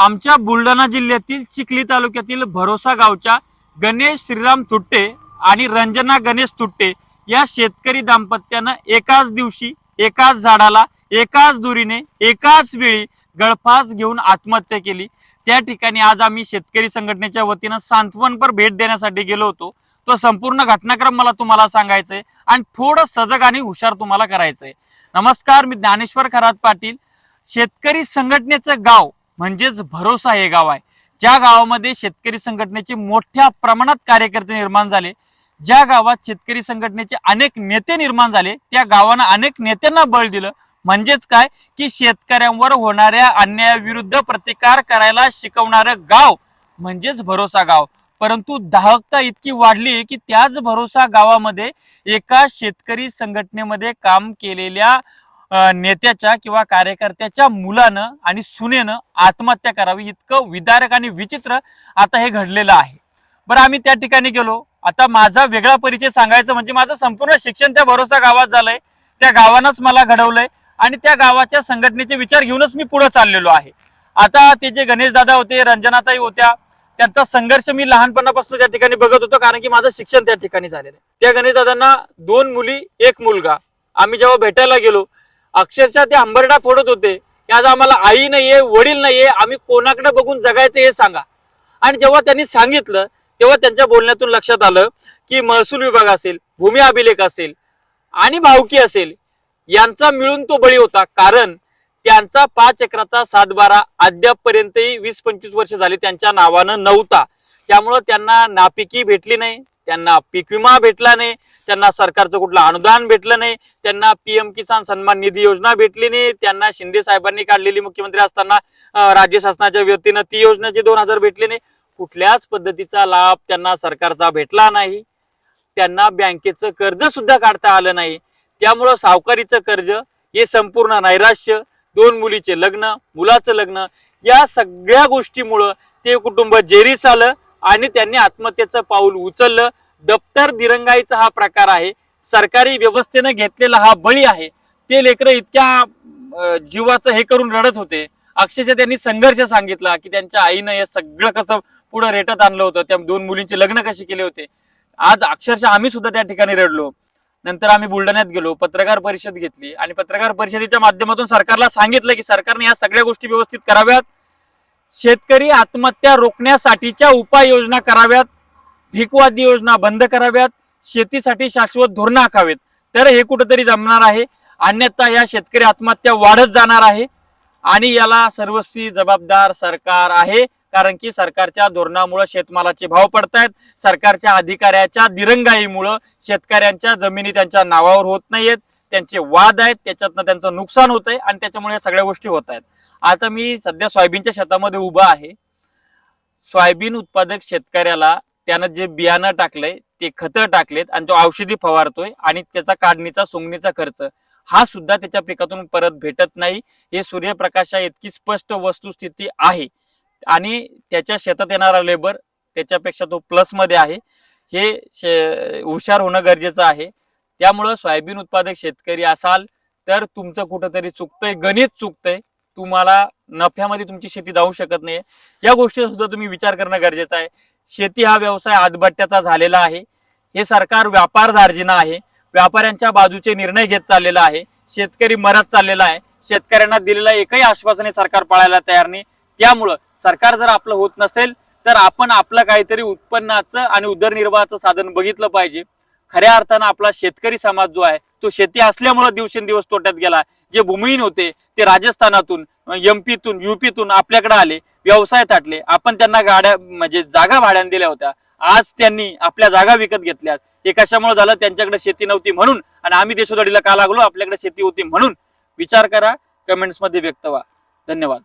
आमच्या बुलढाणा जिल्ह्यातील चिखली तालुक्यातील भरोसा गावच्या गणेश श्रीराम तुट्टे आणि रंजना गणेश तुट्टे या शेतकरी दाम्पत्यानं एकाच दिवशी एकाच झाडाला एकाच दुरीने एकाच वेळी गळफास घेऊन आत्महत्या केली. त्या ठिकाणी आज आम्ही शेतकरी संघटनेच्या वतीनं सांत्वनपर भेट देण्यासाठी गेलो होतो. तो संपूर्ण घटनाक्रम मला तुम्हाला सांगायचंय आणि थोडं सजग आणि हुशार तुम्हाला करायचंय. नमस्कार मी ज्ञानेश्वर खरात पाटील. शेतकरी संघटनेचं गाव म्हणजेच भरोसा हे गाव आहे. ज्या गावामध्ये शेतकरी संघटनेचे मोठ्या प्रमाणात कार्यकर्ते निर्माण झाले ज्या गावात शेतकरी संघटनेचे अनेक नेते निर्माण झाले त्या गावानं अनेक नेत्यांना बळ दिलं. म्हणजेच काय? की शेतकऱ्यांवर होणाऱ्या अन्यायाविरुद्ध प्रतिकार करायला शिकवणारं गाव म्हणजेच भरोसा गाव. परंतु दाहकता इतकी वाढली की त्याच भरोसा गावामध्ये एका शेतकरी संघटनेमध्ये काम केलेल्या नेत्याच्या किंवा कार्यकर्त्याच्या मुलानं आणि सुनेनं आत्महत्या करावी इतकं विदारक आणि विचित्र आता हे घडलेलं आहे. बरं आम्ही त्या ठिकाणी गेलो. आता माझा वेगळा परिचय सांगायचं म्हणजे माझं संपूर्ण शिक्षण त्या भरोसा गावात झालंय. त्या गावानंच मला घडवलंय आणि त्या गावाच्या संघटनेचे विचार घेऊनच मी पुढे चाललेलो आहे. आता ते जे गणेश दादा होते रंजनाताई होत्या त्यांचा संघर्ष मी लहानपणापासून त्या ठिकाणी बघत होतो कारण की माझं शिक्षण त्या ठिकाणी झालेलं आहे. त्या गणेश दादांना दोन मुली एक मुलगा. आम्ही जेव्हा भेटायला गेलो अक्षरशः ते अंबरडा फोडत होते. की आज आम्हाला आई नाहीये वडील नाहीये आम्ही कोणाकडे बघून जगायचं हे सांगा. आणि जेव्हा त्यांनी सांगितलं तेव्हा त्यांच्या बोलण्यातून लक्षात आलं की महसूल विभाग असेल भूमी अभिलेख असेल आणि भावकी असेल यांचा मिळून तो बळी होता. कारण त्यांचा पाच एकराचा सातबारा अद्यापपर्यंतही वीस पंचवीस वर्ष झाली त्यांच्या नावानं नव्हता. त्यामुळं त्यांना नापिकी भेटली नाही त्यांना पीक विमा भेटला नाही त्यांना सरकारचं कुठलं अनुदान भेटलं नाही त्यांना पीएम किसान सन्मान निधी योजना भेटली नाही त्यांना शिंदे साहेबांनी काढलेली मुख्यमंत्री असताना राज्य शासनाच्या वतीनं ती योजनाचे दोन हजार भेटले नाही. कुठल्याच पद्धतीचा लाभ त्यांना सरकारचा भेटला नाही. त्यांना बँकेचं कर्ज सुद्धा काढता आलं नाही. त्यामुळं सावकारीचं कर्ज हे संपूर्ण नैराश्य दोन मुलीचे लग्न मुलाचं लग्न या सगळ्या गोष्टीमुळं ते कुटुंब जेरीस आलं. आणि त्यांनी आत्महत्येचं पाऊल उचललं. दप्तर दिरंगाईचा हा प्रकार आहे. सरकारी व्यवस्थेनं घेतलेला हा बळी आहे. ते लेकरं इतक्या जीवाचं हे करून रडत होते. अक्षरशः त्यांनी संघर्ष सांगितला की त्यांच्या आईनं हे सगळं कसं पुढे रेटत आणलं होतं. त्या दोन मुलींचे लग्न कसे केले होते. आज अक्षरशः आम्ही सुद्धा त्या ठिकाणी रडलो. नंतर आम्ही बुलढाण्यात गेलो पत्रकार परिषद घेतली आणि पत्रकार परिषदेच्या माध्यमातून सरकारला सांगितलं की सरकारने या सगळ्या गोष्टी व्यवस्थित कराव्यात. शेतकरी आत्महत्या रोखण्यासाठीच्या उपाययोजना कराव्यात भिकवादी योजना बंद कराव्यात शेतीसाठी शाश्वत धोरणं आखावेत. तर हे कुठंतरी जमणार आहे. अन्यथा या शेतकरी आत्महत्या वाढत जाणार आहे आणि याला सर्वस्वी जबाबदार सरकार आहे कारण की सरकारच्या धोरणामुळे शेतमालाचे भाव पडतायत. सरकारच्या अधिकाऱ्याच्या दिरंगाईमुळं शेतकऱ्यांच्या जमिनी त्यांच्या नावावर होत नाहीयेत. त्यांचे वाद आहेत त्याच्यातनं त्यांचं नुकसान होत आहे आणि त्याच्यामुळे या सगळ्या गोष्टी होत आहेत आता मी सध्या सोयाबीनच्या शेतामध्ये उभा आहे. सोयाबीन उत्पादक शेतकऱ्याला त्यानं जे बियाणं टाकलंय ते खतं टाकलेत आणि तो औषधी फवारतोय आणि त्याचा काढणीचा सोंगणीचा खर्च हा सुद्धा त्याच्या पिकातून परत भेटत नाही. हे सूर्यप्रकाशा इतकी स्पष्ट वस्तुस्थिती आहे. आणि त्याच्या शेतात येणारा लेबर त्याच्यापेक्षा तो प्लसमध्ये आहे. हे शे- हुशार होणं गरजेचं आहे. त्यामुळं सोयाबीन उत्पादक शेतकरी असाल तर तुमचं कुठंतरी चुकतंय गणित चुकतंय. तुम्हाला नफ्यामध्ये तुमची शेती जाऊ शकत नाही. या गोष्टीचा सुद्धा तुम्ही विचार करणं गरजेचं आहे. शेती हा व्यवसाय आदबट्ट्याचा झालेला आहे. हे सरकार व्यापार दार्जिना आहे. व्यापाऱ्यांच्या बाजूचे निर्णय घेत चाललेला आहे. शेतकरी मरत चाललेला आहे. शेतकऱ्यांना दिलेला एकही आश्वासन हे सरकार पाळायला तयार नाही. त्यामुळं सरकार जर आपलं होत नसेल तर आपण आपलं काहीतरी उत्पन्नाचं आणि उदरनिर्वाहाचं साधन बघितलं पाहिजे. खऱ्या अर्थानं आपला शेतकरी समाज जो आहे तो शेती असल्यामुळे दिवसेंदिवस तोट्यात गेला. जे भूमिहीन होते ते राजस्थानातून एमपीतून युपीतून आपल्याकडे आले व्यवसाय थाटले. आपण त्यांना गाड्या म्हणजे जागा भाड्याने दिल्या होत्या. आज त्यांनी आपल्या जागा विकत घेतल्यात. हे कशामुळे झालं? त्यांच्याकडे शेती नव्हती म्हणून. आणि आम्ही देशोधडीला का लागलो? आपल्याकडे शेती होती म्हणून. विचार करा कमेंट्समध्ये व्यक्त व्हा. धन्यवाद.